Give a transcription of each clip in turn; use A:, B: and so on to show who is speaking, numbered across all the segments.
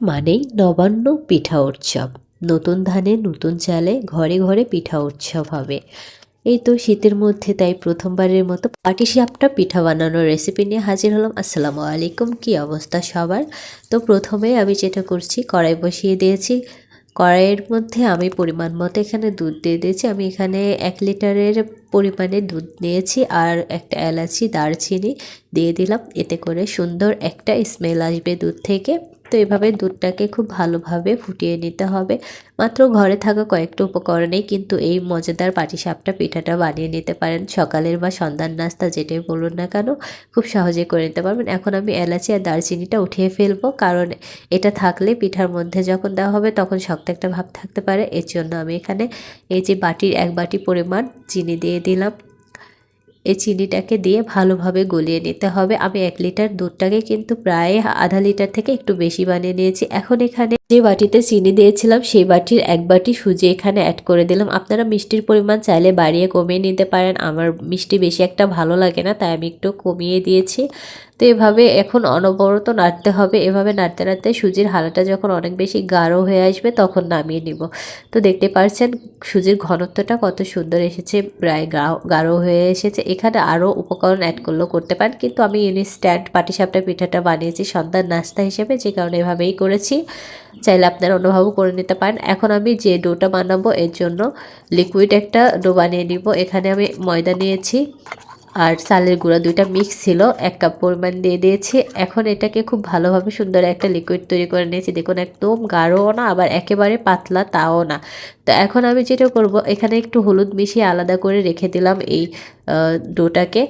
A: মানেই নবান্ন পিঠা উৎসব। নতুন ধানে নতুন চালে ঘরে ঘরে পিঠা উৎসব হবে। এই তো শীতের মধ্যে তাই প্রথমবারের মতো পাটিসাপটা পিঠা বানানোর রেসিপি নিয়ে হাজির হলাম। আসসালামু আলাইকুম, কি অবস্থা সবার? তো প্রথমে আমি যেটা করছি, কড়াই বসিয়ে দিয়েছি। কড়াইয়ের মধ্যে আমি পরিমাণ মতো এখানে দুধ দিয়ে দিয়েছি। আমি এখানে এক লিটারের পরিমাণে দুধ নিয়েছি আর একটা এলাচি, দারচিনি দিয়ে দিলাম। এতে করে সুন্দর একটা স্মেল আসবে দুধ থেকে। তো এভাবে দুধটাকে খুব ভালোভাবে ফুটিয়ে নিতে হবে। মাত্র ঘরে থাকা কয়েকটা উপকরণেই কিন্তু এই মজাদার পাটিসাপটা পিঠাটা বানিয়ে নিতে পারেন। সকালের বা সন্ধ্যার নাস্তা যেটাই বলুন না কেন, খুব সহজে করে নিতে পারবেন। এখন আমি এলাচি আর দারচিনিটা উঠিয়ে ফেলব, কারণ এটা থাকলে পিঠার মধ্যে যখন দেওয়া হবে তখন শক্ত একটা ভাব থাকতে পারে। এর জন্য আমি এখানে এই যে বাটির এক বাটি পরিমাণ চিনি দিয়ে দিলাম। এই চিনিটাকে দিয়ে ভালোভাবে গলিয়ে নিতে হবে। আমি এক লিটার দুধটাকে কিন্তু প্রায় আধা লিটার থেকে একটু বেশি বানিয়ে নিয়েছি। এখন এখানে যে বাটিতে চিনি দিয়েছিলাম, সেই বাটির এক বাটি সুজি এখানে অ্যাড করে দিলাম। আপনারা মিষ্টির পরিমাণ চাইলে বাড়িয়ে কমিয়ে নিতে পারেন। আমার মিষ্টি বেশি একটা ভালো লাগে না, তাই আমি একটু কমিয়ে দিয়েছি। তো এভাবে এখন অনবরত নাড়তে হবে। এভাবে নাড়তে নাড়তে সুজির হালাটা যখন অনেক বেশি গাঢ় হয়ে আসবে, তখন নামিয়ে নিব। তো দেখতে পাচ্ছেন সুজির ঘনত্বটা কত সুন্দর এসেছে, প্রায় গাঢ় হয়ে এসেছে। এখানে আরও উপকরণ অ্যাড করলেও করতে পারেন। কিন্তু আমি ইনস্ট্যান্ট পাটিসাপটা পিঠাটা বানিয়েছি সন্ধ্যার নাস্তা হিসেবে, যে কারণে এভাবেই করেছি। চাইলে আপনারা অন্যভাবেও করে নিতে পারেন। এখন আমি যে ডোটা বানাবো, এর জন্য লিকুইড একটা ডো বানিয়ে নিব। এখানে আমি ময়দা নিয়েছি আর চালের গুঁড়া দুইটা মিক্স ছিল, এক কাপ পরিমাণ দিয়ে দিয়েছি। এখন এটাকে খুব ভালোভাবে সুন্দর একটা লিকুইড তৈরি করে নিয়েছি। দেখুন, একদম গাঢ়ও না, আবার একেবারে পাতলা তাও না। তো এখন আমি যেটা করব, এখানে একটু হলুদ মিশিয়ে আলাদা করে রেখে দিলাম এই ডোটাকে।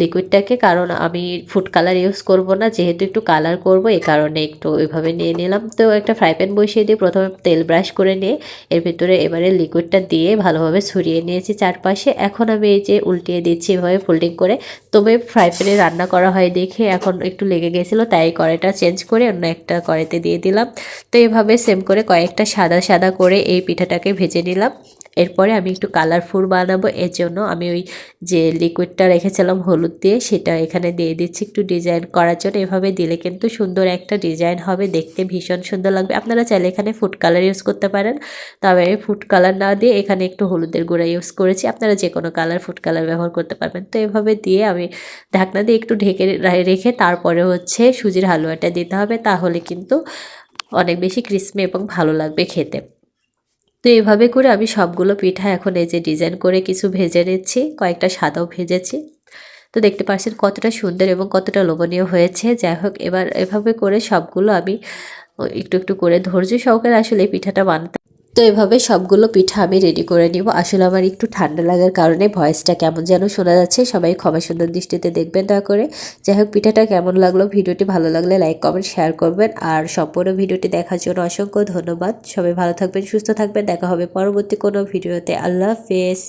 A: লিকুইডটাকে কারণ আমি ফুড কালার ইউজ করব না, যেহেতু একটু কালার করব এই কারণে একটু ওইভাবে নিয়ে নিলাম। তো একটা ফ্রাই প্যান বসিয়ে দিয়ে প্রথমে তেল ব্রাশ করে নিয়ে, এর ভিতরে এবারে লিকুইডটা দিয়ে ভালোভাবে ছড়িয়ে নিয়েছি চারপাশে। এখন আমি এই যে উল্টিয়ে দিচ্ছি এভাবে ফোল্ডিং করে, তবে ফ্রাই প্যানে রান্না করা হয় দেখে এখন একটু লেগে গেছিল, তাই কড়াইটা চেঞ্জ করে অন্য একটা কড়াইতে দিয়ে দিলাম। তো এভাবে সেম করে কয়েকটা সাদা সাদা করে এই পিঠাটাকে ভেজে নিলাম। এরপরে আমি একটু কালারফুল বানাবো, এর জন্য আমি ওই যে লিকুইডটা রেখেছিলাম হলুদ দিয়ে, সেটা এখানে দিয়ে দিচ্ছি একটু ডিজাইন করার জন্য। এভাবে দিলে কিন্তু সুন্দর একটা ডিজাইন হবে, দেখতে ভীষণ সুন্দর লাগবে। আপনারা চাইলে এখানে ফুড কালার ইউজ করতে পারেন, তবে আমি ফুড কালার না দিয়ে এখানে একটু হলুদের গুঁড়া ইউজ করেছি। আপনারা যে কোনো কালার ফুড কালার ব্যবহার করতে পারবেন। তো এভাবে দিয়ে আমি ঢাকনা দিয়ে একটু ঢেকে রেখে তারপরে হচ্ছে সুজির হালুয়াটা দিতে হবে, তাহলে কিন্তু অনেক বেশি ক্রিসমি এবং ভালো লাগবে খেতে। তো এভাবে করে আমি সবগুলো পিঠা এখন এই যে ডিজাইন করে কিছু ভেজে নিচ্ছি, কয়েকটা সাদাও ভেজেছি। তো দেখতে পাচ্ছেন কতটা সুন্দর এবং কতটা লোভনীয় হয়েছে। যাই হোক, এবার এভাবে করে সবগুলো আমি একটু একটু করে ধৈর্য সহকারে আসলে এই পিঠাটা বানাতে তো এভাবে সবগুলো পিঠা আমি রেডি করে নিব। আসলে আমার একটু ঠান্ডা লাগার কারণে ভয়েসটা কেমন যেন শোনা যাচ্ছে। সবাই ক্ষমা সুন্দর দৃষ্টিতে দেখবেন, দয়া করে। যাই হোক, পিঠাটা কেমন লাগল? ভিডিওটি ভালো লাগলে লাইক, কমেন্ট শেয়ার করবেন। আর সম্পূর্ণ ভিডিওটি দেখার জন্য অসংখ্য ধন্যবাদ। সবাই ভালো থাকবেন, সুস্থ থাকবেন। দেখা হবে পরবর্তী কোনো ভিডিওতে। আল্লাহ হাফেজ।